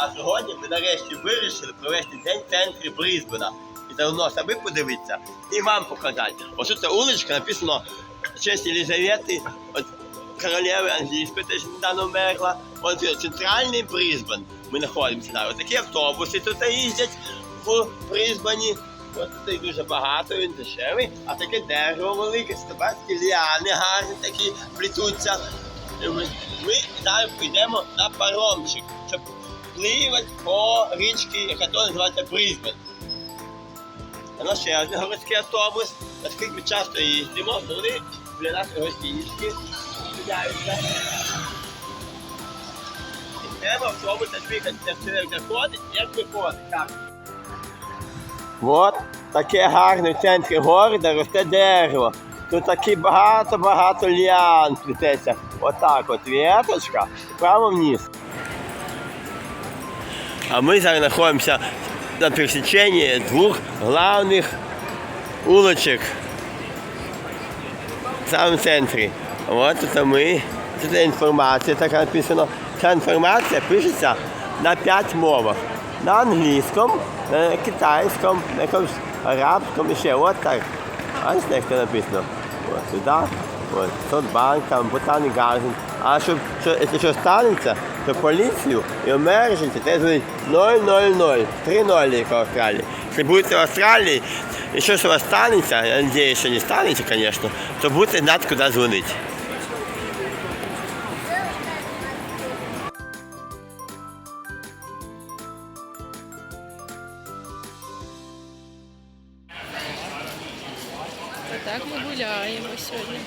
А сьогодні ми нарешті вирішили провести день в центрі Брізбена. І заодно самі подивитися і вам показати. Ось тут ця уличка написано честь Єлизавети, от королеви англійської теж недавно вмерла. Ось центральний Брізбен. Ми знаходимося. Ось такі автобуси тут їздять в Брізбені. Ось тут дуже багато, він дешевий, а таке дерево велике, стебацькі ліани гарні такі Ми, ми зараз підемо на паромчик, щоб пливати по річці, яка то називається Брізбен. Нас ще один городський автобус, наскільки ми часто їздимо, вони для нас гостинички з'являються. І треба автобус двигатися все як заходить, як виходить. От таке гарне в центрі города росте дерево. Тут такі багато-багато ліан плететься. Отак от віточка, прямо вниз. А ми зараз знаходимося на пересеченні двох главних улочок в самому центрі. От тут ми. Тут інформація така написано. Ця інформація пишеться на п'ять мовах. На англійському, на китайському, на якомусь арабському і ще. От так. Бачите, як це написано? От сюди. От, Соцбанк, там, Ботаник Гарден. А щоб, що, якщо що станеться, то поліцію і emergency треба дзвонити 000, три нолі, як в Австралії. Якщо будете в Австралії, і щось у вас станеться, я сподіваюся, що не станеться, звісно, то будете знати, куди дзвонити. Так ми гуляємо сьогодні.